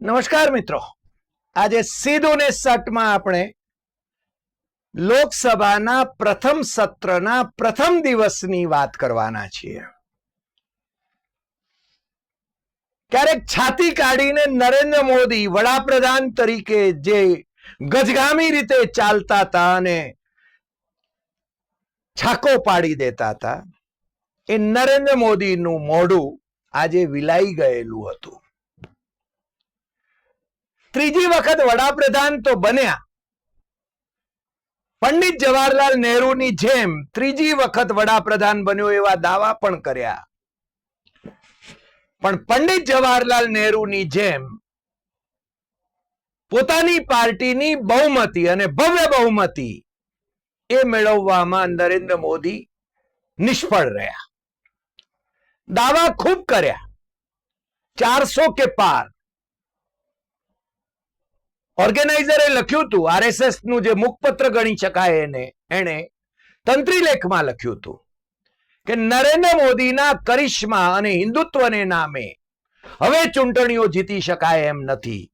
નમસ્કાર મિત્રો. આજે સીધું ને સટમાં આપણે લોકસભાના પ્રથમ સત્રના પ્રથમ દિવસની વાત કરવાના છીએ. ક્યારેક છાતી કાઢીને નરેન્દ્ર મોદી વડાપ્રધાન તરીકે જે ગજગામી રીતે ચાલતા હતા અને છાકો પાડી દેતા હતા, એ નરેન્દ્ર મોદીનું મોઢું આજે વિલાઈ ગયેલું હતું. ત્રીજી વખત વડાપ્રધાન તો બન્યા. પંડિત જવાહરલાલ નહેરુની જેમ ત્રીજી વખત વડાપ્રધાન બન્યો એવા દાવા પણ કર્યા. પણ પંડિત જવાહરલાલ નહેરુની જેમ પોતાની પાર્ટીની બહુમતી અને ભવ્ય બહુમતી એ મેળવવામાં નરેન્દ્ર મોદી નિષ્ફળ રહ્યા. દાવા ખૂબ કર્યા. ચારસો કે પાર ઓર્ગેનાઇઝરે લખ્યું હતું આરએસએસનું જે મુખપત્ર ગણી શકાય એને એને તંત્રી લેખમાં લખ્યું હતું કે નરેન્દ્ર મોદીના કરિશ્મા અને હિન્દુત્વને નામે હવે ચૂંટણીઓ જીતી શકાય એમ નથી.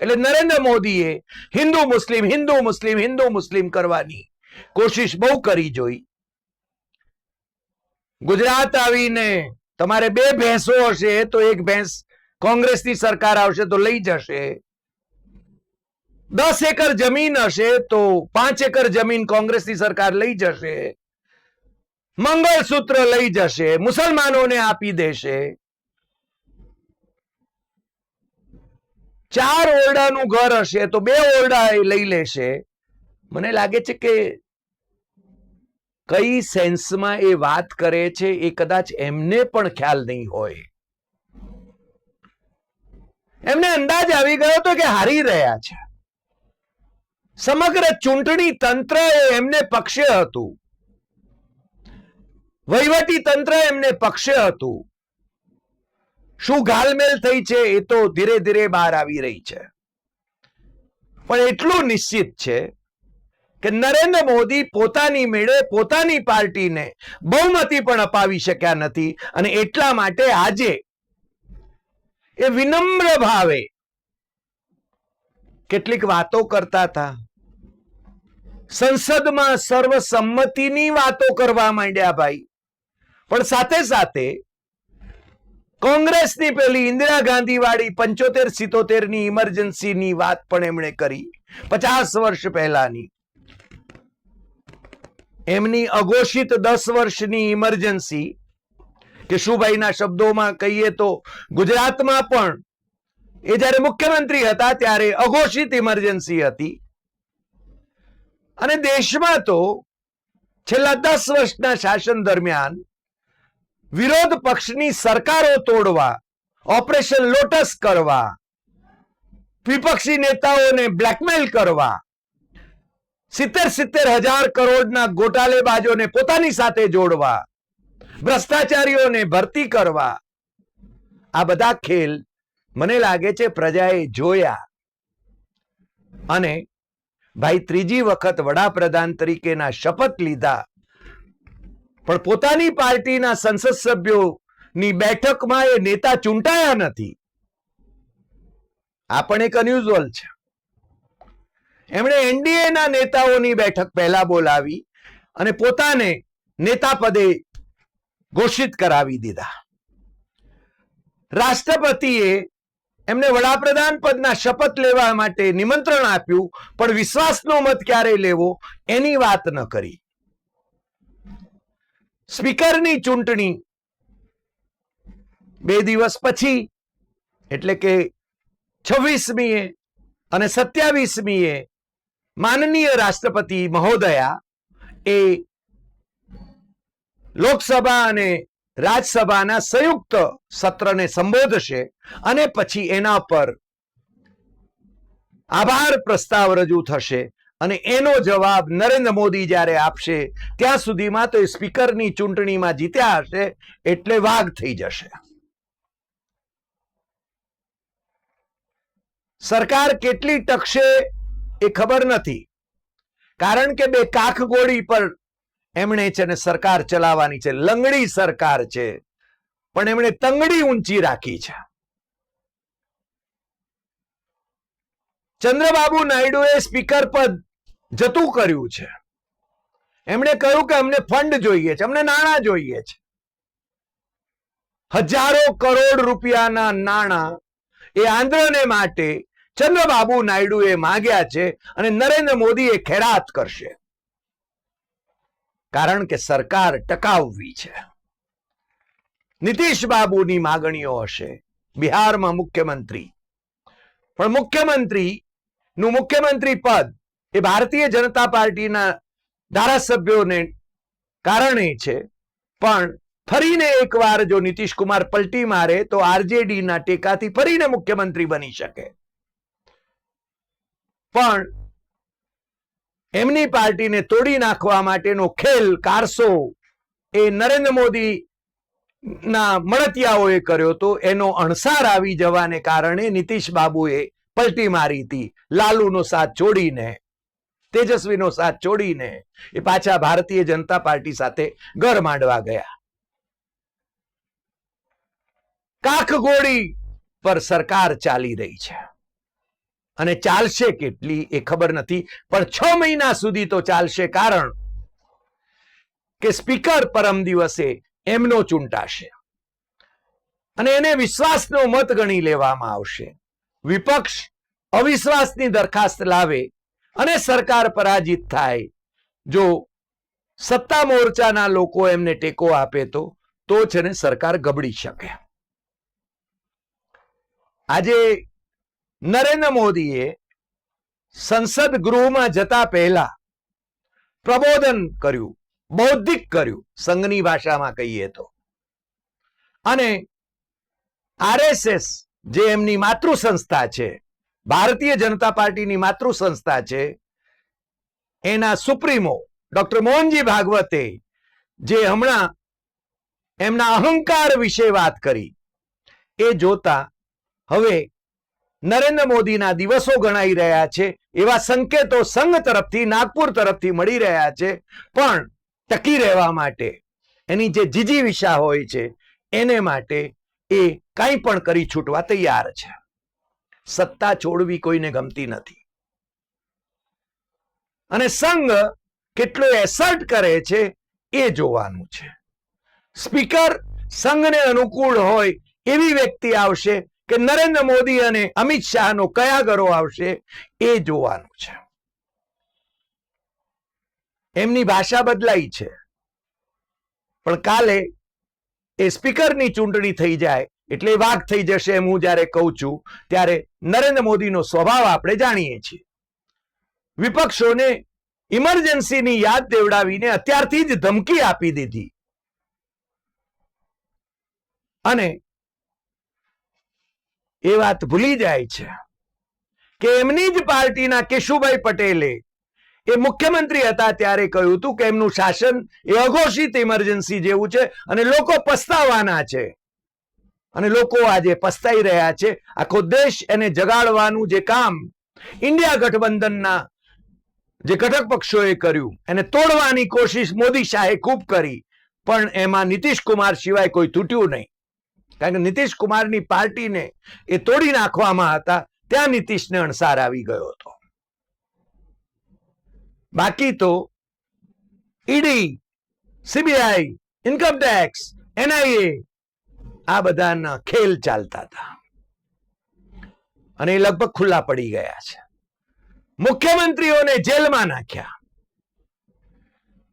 એટલે નરેન્દ્ર મોદીએ હિન્દુ મુસ્લિમ હિન્દુ મુસ્લિમ હિન્દુ મુસ્લિમ કરવાની કોશિશ બહુ કરી જોઈ. ગુજરાત આવીને તમારે બે ભેંસો હશે, તો એક ભેંસ કોંગ્રેસની સરકાર આવશે તો લઈ જશે. દસ એકર જમીન હશે તો પાંચ એકર જમીન કોંગ્રેસની સરકાર લઈ જશે, મંગળસૂત્ર લઈ જશે, મુસલમાનોને આપી દેશે. ચાર ઓરડાનું ઘર હશે તો બે ઓરડા એ લઈ લેશે. મને લાગે છે કે કઈ સેન્સમાં એ વાત કરે છે એ કદાચ એમને પણ ખ્યાલ નહીં હોય. એમને અંદાજ આવી ગયો તો કે હારી રહ્યા છે. સમગ્ર ચૂંટણી તંત્ર એ એમને પક્ષે હતું. વહીવટી તંત્ર એમને પક્ષે હતું. શું ગાલમેલ થઈ છે એ તો ધીરે ધીરે બહાર આવી રહી છે. પણ એટલું નિશ્ચિત છે કે નરેન્દ્ર મોદી પોતાની મેળે પોતાની પાર્ટીને બહુમતી પણ અપાવી શક્યા નથી અને એટલા માટે આજે એ વિનમ્ર ભાવે કેટલીક વાતો કરતા હતા. સંસદમાં સર્વસંમતિની વાતો કરવા માંડ્યા ભાઈ. પણ સાથે સાથે કોંગ્રેસની પેલી ઇન્દિરા ગાંધી વાળી પંચોતેર સિત્તોતેરની ઇમરજન્સીની વાત પણ એમણે કરી પચાસ વર્ષ પહેલાની. એમની અઘોષિત દસ વર્ષની ઇમરજન્સી કેશુભાઈના શબ્દોમાં કહીએ તો ગુજરાતમાં પણ એ જ્યારે મુખ્યમંત્રી હતા ત્યારે અઘોષિત ઇમરજન્સી હતી. અને દેશમાં તો છેલ્લા દસ વર્ષના શાસન દરમિયાન વિરોધ પક્ષની સરકારો તોડવા, ઓપરેશન લોટસ કરવા, વિપક્ષી નેતાઓને બ્લેકમેલ કરવા, સિત્તેર સિત્તેર હજાર કરોડના ગોટાલેબાજોને પોતાની સાથે જોડવા, ભ્રષ્ટાચારીઓને ભરતી કરવા, આ બધા ખેલ મને લાગે છે પ્રજાએ જોયા. અને ભાઈ ત્રીજી વખત વડાપ્રધાન તરીકેના શપથ લીધા. પણ પોતાની પાર્ટીના સંસદ સભ્યોની બેઠકમાં એ નેતા ચૂંટાયા નથી. આ પણ એક અન્યુઝ્યુઅલ છે. એમણે એનડીએના નેતાઓની બેઠક પહેલા બોલાવી અને પોતાને નેતા પદે ઘોષિત કરાવી દીધા. રાષ્ટ્રપતિએ એમને વડાપ્રધાન પદના શપથ લેવા માટે નિમંત્રણ આપ્યું, પણ વિશ્વાસનો મત ક્યારે લેવો એની વાત ન કરી. સ્પીકરની ચૂંટણી બે દિવસ પછી, એટલે કે છવ્વીસમીએ અને સત્યાવીસમીએ માનનીય રાષ્ટ્રપતિ મહોદયા એ લોકસભા અને રાજ્યસભાના સંયુક્ત સત્રને સંબોધશે અને પછી એના પર આભાર પ્રસ્તાવ રજૂ થશે અને એનો જવાબ નરેન્દ્ર મોદી જ્યારે આપશે, ત્યાં સુધીમાં તો એ સ્પીકરની ચૂંટણીમાં જીત્યા હશે એટલે વાઘ થઈ જશે. સરકાર કેટલી ટકશે એ ખબર નથી. કારણ કે બે કાખ ગોળી પર એમણે છે ને સરકાર ચલાવવાની છે, લંગડી સરકાર છે. પણ એમણે તંગડી ઊંચી રાખી છે. ચંદ્રબાબુ નાયડુએ સ્પીકર પદ જતું કર્યું છે. એમણે કહ્યું કે અમને ફંડ જોઈએ છે, અમને નાણાં જોઈએ છે. હજારો કરોડ રૂપિયાના નાણાં એ આંધ્રને માટે ચંદ્રબાબુ નાયડુએ માગ્યા છે અને નરેન્દ્ર મોદી એ ખેરાત કરશે. કારણ કે સરકાર ટકાવવી છે. નીતિશ બાબુની માગણીઓ હશે. બિહારમાં મુખ્યમંત્રી. પણ મુખ્યમંત્રી નું મુખ્યમંત્રી પદ એ ભારતીય જનતા પાર્ટીના ધારાસભ્યોને કારણે છે. પણ ફરીને એકવાર જો નીતિશ કુમાર પલટી મારે તો આરજેડી ના ટેકાથી ફરીને મુખ્યમંત્રી બની શકે. પણ એમની પાર્ટીને તોડી નાખવા માટેનો ખેલ કારસો એ નરેન્દ્ર મોદી ના મળતિયાઓએ કર્યો તો એનો અણસાર આવી જવાને કારણે નીતિશ બાબુએ પલટી મારી હતી, લાલુનો સાથ છોડીને, તેજસ્વીનો સાથ છોડીને એ પાછા ભારતીય જનતા પાર્ટી સાથે ઘર માંડવા ગયા. કાકગોળી પર સરકાર ચાલી રહી છે. અને ચાલશે કેટલી એ ખબર નથી. પણ છ મહિના સુધી તો ચાલશે કારણ કે સ્પીકર પરમ દિવસે એમનો ચૂંટાશે. અને એને વિશ્વાસનો મત ગણી લેવામાં આવશે. વિપક્ષ અવિશ્વાસની દરખાસ્ત લાવે અને સરકાર પરાજિત થાય. જો સત્તા મોરચાના લોકો એમને ટેકો આપે તો તો છે ને સરકાર ગબડી શકે. આજે નરેન્દ્ર મોદીએ સંસદ ગૃહમાં જતા પહેલા પ્રબોધન કર્યું, બૌદ્ધિક કર્યું, સંઘની ભાષામાં કહીએ તો. અને આરએસએસ જે એમની માતૃ સંસ્થા છે, ભારતીય જનતા પાર્ટીની માતૃ સંસ્થા છે, એના સુપ્રીમો ડોક્ટર મોહનજી ભાગવતે જે હમણાં એમના અહંકાર વિશે વાત કરી, એ જોતા હવે નરેન્દ્ર મોદીના દિવસો ગણાઈ રહ્યા છે, એવા સંકેતો સંઘ તરફથી, નાગપુર તરફથી મળી રહ્યા છે, પણ ટકી રહેવા માટે, એની જે જીજી વિશા હોય છે, એને માટે એ કંઈ પણ કરી છૂટવા તૈયાર છે. સત્તા છોડવી કોઈને ગમતી નથી. અને સંઘ કેટલો એસર્ટ કરે છે, એ જોવાનું છે. સ્પીકર સંઘને અનુકૂળ હોય એવી વ્યક્તિ આવશે કે નરેન્દ્ર મોદી અને અમિત શાહનો કયા ગરો આવશે એ જોવાનું છે. એમની ભાષા બદલાઈ છે. પણ કાલે એ સ્પીકરની ચૂંટણી થઈ જાય એટલે વાઘ થઈ જશે એમ હું જ્યારે કહું છું, ત્યારે નરેન્દ્ર મોદીનો સ્વભાવ આપણે જાણીએ છીએ. વિપક્ષોને ઇમરજન્સીની યાદ દેવડાવીને અત્યારથી જ ધમકી આપી દીધી. અને એ વાત ભૂલી જાય છે કે એમની જ પાર્ટીના કેશુભાઈ પટેલે એ મુખ્યમંત્રી હતા ત્યારે કહ્યું હતું કે એમનું શાસન એ અઘોષિત ઇમરજન્સી જેવું છે અને લોકો પસ્તાવાના છે. અને લોકો આજે પસ્તાઈ રહ્યા છે. આખો દેશ એને જગાડવાનું જે કામ ઇન્ડિયા ગઠબંધનના જે ઘટક પક્ષોએ કર્યું, એને તોડવાની કોશિશ મોદી શાહે ખૂબ કરી, પણ એમાં નીતિશ કુમાર સિવાય કોઈ તૂટ્યું નહીં. કારણ કે નીતિશ કુમારની પાર્ટીને એ તોડી નાખવામાં હતા, ત્યાં નીતિશને અણસાર આવી ગયો હતો. બાકી તો ઈડી, સીબીઆઈ ઇન્કમટેક્સ એનઆઈએ આ બધાના ખેલ ચાલતા હતા. અને એ લગભગ ખુલ્લા પડી ગયા છે. મુખ્યમંત્રીઓને જેલમાં નાખ્યા.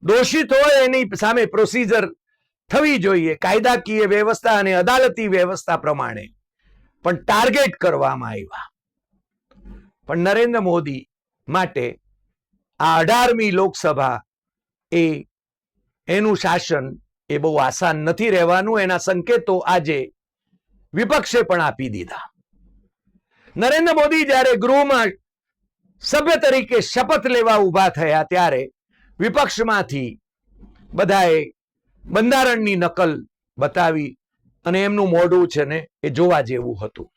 દોષિત હોય એની સામે પ્રોસીજર થવી જોઈએ કાયદાકીય વ્યવસ્થા અને અદાલતી વ્યવસ્થા પ્રમાણે. પણ ટાર્ગેટ કરવામાં આવ્યા. પણ નરેન્દ્ર મોદી માટે આ અઢારમી લોકસભા એ એનું શાસન એ બહુ આસાન નથી રહેવાનું. એના સંકેતો આજે વિપક્ષે પણ આપી દીધા. નરેન્દ્ર મોદી જ્યારે ગૃહમાં સભ્ય તરીકે શપથ લેવા ઊભા થયા ત્યારે વિપક્ષમાંથી બધાએ બંધારણની નકલ બતાવી અને એમનું મોઢું છે ને એ જોવા જેવું હતું.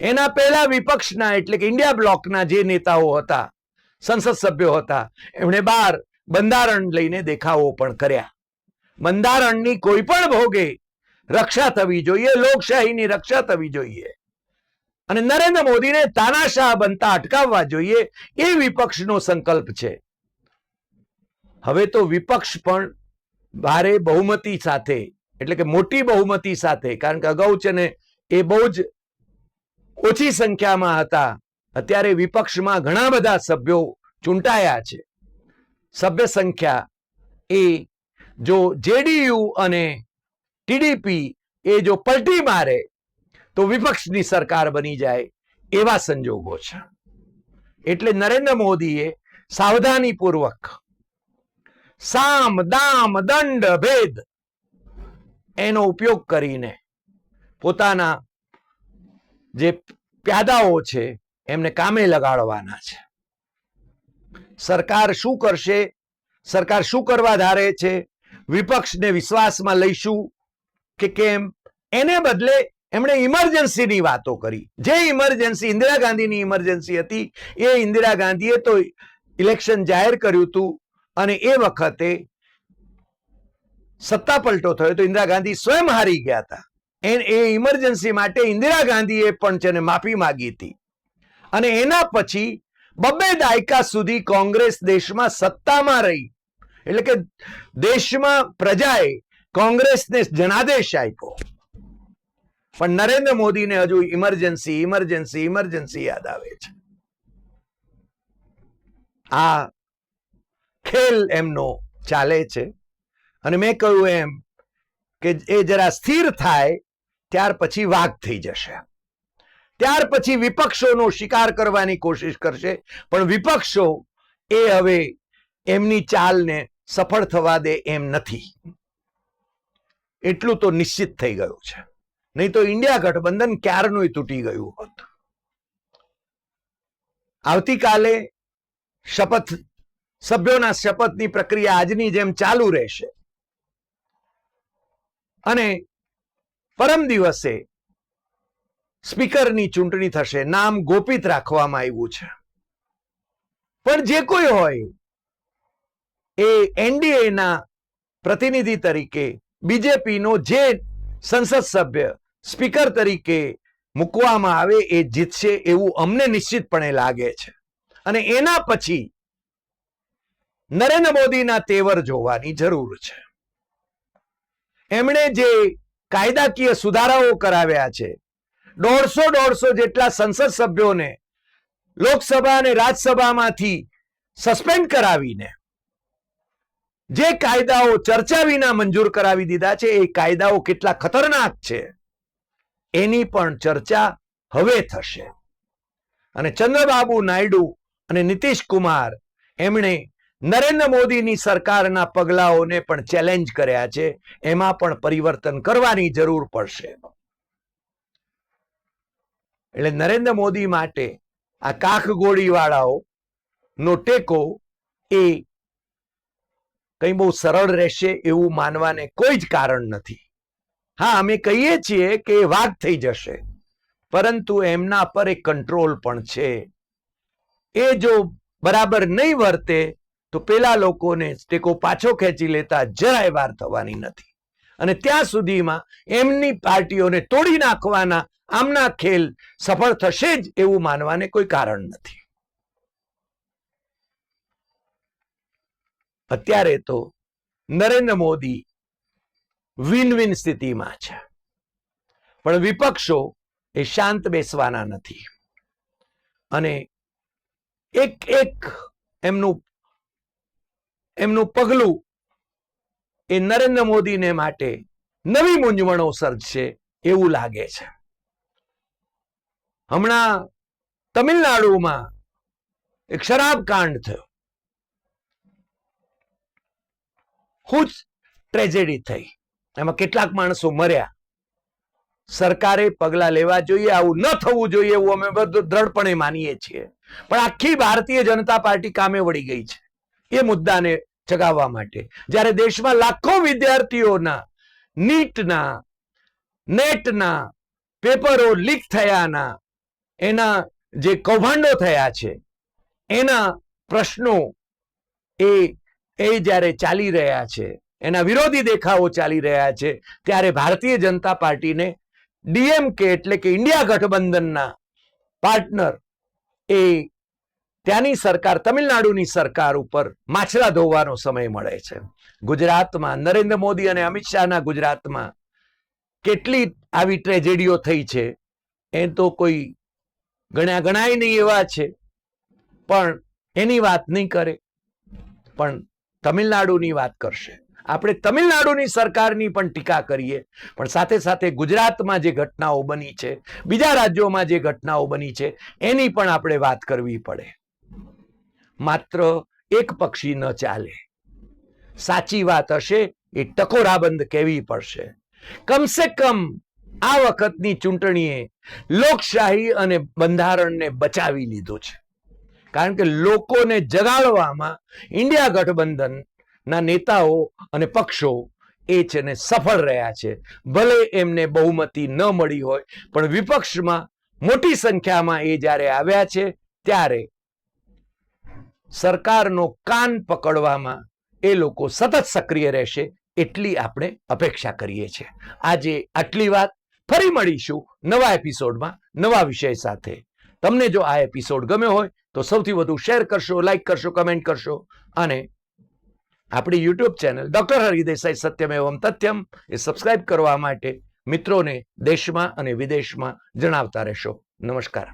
એના પહેલા વિપક્ષના એટલે કે ઇન્ડિયા બ્લોકના જે નેતાઓ હતા, સંસદ સભ્યો હતા, એમણે બહાર બંધારણ લઈને દેખાવો પણ કર્યા. બંધારણની કોઈ પણ ભોગે રક્ષા થવી જોઈએ, લોકશાહીની રક્ષા થવી જોઈએ. અને નરેન્દ્ર મોદીને તાનાશાહ બનતા અટકાવવા જોઈએ એ વિપક્ષનો સંકલ્પ છે. હવે તો વિપક્ષ પણ ભારે બહુમતી સાથે, એટલે કે મોટી બહુમતી સાથે, કારણ કે અગાઉ છે ને એ બહુ જ ઓછી સંખ્યામાં હતા. અત્યારે વિપક્ષમાં ઘણા બધા સભ્યો ચૂંટાયા છે. સભ્ય સંખ્યા એ જો જેડીયુ અને ટીડીપી એ જો પલટી મારે, તો વિપક્ષની સરકાર બની જાય એવા સંજોગો છે. એટલે નરેન્દ્ર મોદીએ સાવધાનીપૂર્વક સામ, દામ, દંડ, ભેદ. એનો ઉપયોગ કરીને પોતાના જે પ્યાદાઓ છે, એમને કામે લગાડવાના છે. સરકાર શું કરશે? સરકાર શું કરવા ધારે છે? વિપક્ષને વિશ્વાસમાં લઈશું કે કેમ? એને બદલે એમણે ઇમરજન્સીની વાતો કરી. જે ઇમરજન્સી, ઇન્દિરા ગાંધીની ઇમરજન્સી હતી, એ ઇન્દિરા ગાંધીએ તો ઇલેક્શન જાહેર કર્યું હતું. અને એ વખતે સત્તા પલટો થયો તો ઇન્દિરા ગાંધી સ્વયં હારી ગયા હતા. એને, એ ઇમરજન્સી માટે ઇન્દિરા ગાંધીએ પણ છે માફી માગી હતી. અને એના પછી બબ્બે દાયકા સુધી કોંગ્રેસ દેશમાં સત્તામાં રહી. એટલે કે દેશમાં પ્રજાએ કોંગ્રેસને જનાદેશ આપ્યો. પણ નરેન્દ્ર મોદીને હજુ ઇમરજન્સી ઇમરજન્સી ઇમરજન્સી યાદ આવે છે. આ ખેલ એમનો ચાલે છે. અને મેં કહ્યું એમ કે એ જરા સ્થિર થાય, ત્યાર પછી વાઘ થઈ જશે. ત્યાર પછી વિપક્ષોનો શિકાર કરવાની કોશિશ કરશે, પણ વિપક્ષો એ હવે એમની ચાલને સફળ થવા દે એમ નથી. એટલું તો નિશ્ચિત થઈ ગયું છે. નહીં તો ઇન્ડિયા ગઠબંધન ક્યારનું તૂટી ગયું હોત? આવતીકાલે શપથ સભ્યોના શપથની પ્રક્રિયા આજની જેમ ચાલુ રહેશે. અને પરમ દિવસે સ્પીકરની ચૂંટણી થશે, નામ ગોપિત રાખવામાં આવ્યું છે. પણ જે કોઈ હોય, એ એનડીએના પ્રતિનિધિ તરીકે, બીજેપીનો જે સંસદ સભ્ય, સ્પીકર તરીકે મૂકવામાં આવે એ જીતશે એવું અમને નિશ્ચિતપણે લાગે છે. અને એના પછી નરેન્દ્ર મોદીના તેવર જોવાની જરૂર છે. એમણે જે કાયદાકીય સુધારાઓ કરાવ્યા છે, દોઢસો દોઢસો જેટલા સંસદ સભ્યોને લોકસભા અને રાજ્યસભામાંથી સસ્પેન્ડ કરાવીને જે કાયદાઓ ચર્ચા વિના મંજૂર કરાવી દીધા છે, એ કાયદાઓ કેટલા ખતરનાક છે, એની પણ ચર્ચા હવે થશે. અને ચંદ્રબાબુ નાયડુ અને નીતિશ કુમાર એમણે નરેન્દ્ર મોદીની સરકારના પગલાઓને પણ ચેલેન્જ કર્યા છે. એમાં પણ પરિવર્તન કરવાની જરૂર પડશે. એટલે નરેન્દ્ર મોદી માટે આ કાખ ગોળીવાળાઓ નો ટેકો એ કંઈ બહુ સરળ રહેશે એવું માનવાને કોઈ જ કારણ નથી. હા, અમે કહીએ છીએ કે વાઘ થઈ જશે, પરંતુ એમના પર એક કંટ્રોલ પણ છે. એ જો બરાબર નહીં વર્તે તો પેલા લોકોને ટેકો પાછો ખેંચી લેતા જરાય વાર થવાની નથી. અને ત્યાં સુધીમાં એમની પાર્ટીઓને તોડી નાખવાના આમના ખેલ સફળ થશે જ એવું માનવાને કોઈ કારણ નથી. અત્યારે તો નરેન્દ્ર મોદી વિન વિન સ્થિતિમાં છે. પણ વિપક્ષો એ શાંત બેસવાના નથી. અને એક એક એમનું એમનું પગલું એ નરેન્દ્ર મોદીને માટે નવી મૂંઝવણો સર્જશે એવું લાગે છે. હમણાં તમિલનાડુમાં એક શરાબ કાંડ થયો. હું ટ્રેજેડી થઈ. એમાં કેટલાક માણસો મર્યા. સરકારે પગલા લેવા જોઈએ, આવું ન થવું જોઈએ એવું અમે બધું દ્રઢપણે માનીએ છીએ. પણ આખી ભારતીય જનતા પાર્ટી કામે વળી ગઈ છે. એ મુદ્દાને ચગાવવા માટે. જ્યારે દેશમાં લાખો વિદ્યાર્થીઓના નીટના, નેટના પેપરો લીક થયાના, એના જે કૌભાંડો થયા છે, એના પ્રશ્નો એ એ જ્યારે ચાલી રહ્યા છે, એના વિરોધી દેખાવો ચાલી રહ્યા છે, ત્યારે ભારતીય જનતા પાર્ટીને ડીએમકે એટલે કે ઇન્ડિયા ગઠબંધનના પાર્ટનર એ ત્યાંની સરકાર, તમિલનાડુની સરકાર ઉપર માછલા ધોવાનો સમય મળે છે. ગુજરાતમાં નરેન્દ્ર મોદી અને અમિત શાહના ગુજરાતમાં કેટલી આવી ટ્રેજેડીઓ થઈ છે, એ તો કોઈ ગણ્યા ગણાય નહીં એવા છે, પણ એની વાત નહીં કરે, પણ તમિલનાડુની વાત કરશે. આપણે તમિલનાડુની સરકારની પણ ટીકા કરીએ, પણ સાથે સાથે ગુજરાતમાં જે ઘટનાઓ બની છે, બીજા રાજ્યોમાં જે ઘટનાઓ બની છે, એની પણ આપણે વાત કરવી પડે. માત્ર એક પક્ષી ન ચાલે. સાચી વાત હશે, એ ટકોરાબંધ કહેવી પડશે. કમસે કમ આ વખતની ચૂંટણીએ લોકશાહી અને બંધારણને બચાવી લીધું છે. કારણ કે લોકોને જગાડવામાં ઇન્ડિયા ગઠબંધનના નેતાઓ અને પક્ષો એ છે ને સફળ રહ્યા છે. ભલે એમને બહુમતી ન મળી હોય, પણ વિપક્ષમાં મોટી સંખ્યામાં એ જ્યારે આવ્યા છે, ત્યારે સરકારનો કાન પકડવામાં એ લોકો સતત સક્રિય રહેશે એટલી આપણે અપેક્ષા કરીએ છીએ. આજે આટલી વાત. ફરી મળીશું નવા એપિસોડમાં નવા વિષય સાથે. તમને જો આ એપિસોડ ગમ્યો હોય તો સૌથી વધુ શેર કરશો, લાઈક કરશો, કમેન્ટ કરશો અને આપણી યુટ્યુબ ચેનલ ડોક્ટર હરિદેસાઈ સત્યમ એવમ તથ્યમ એ સબસ્ક્રાઇબ કરવા માટે મિત્રોને દેશમાં અને વિદેશમાં જણાવતા રહેશો. નમસ્કાર.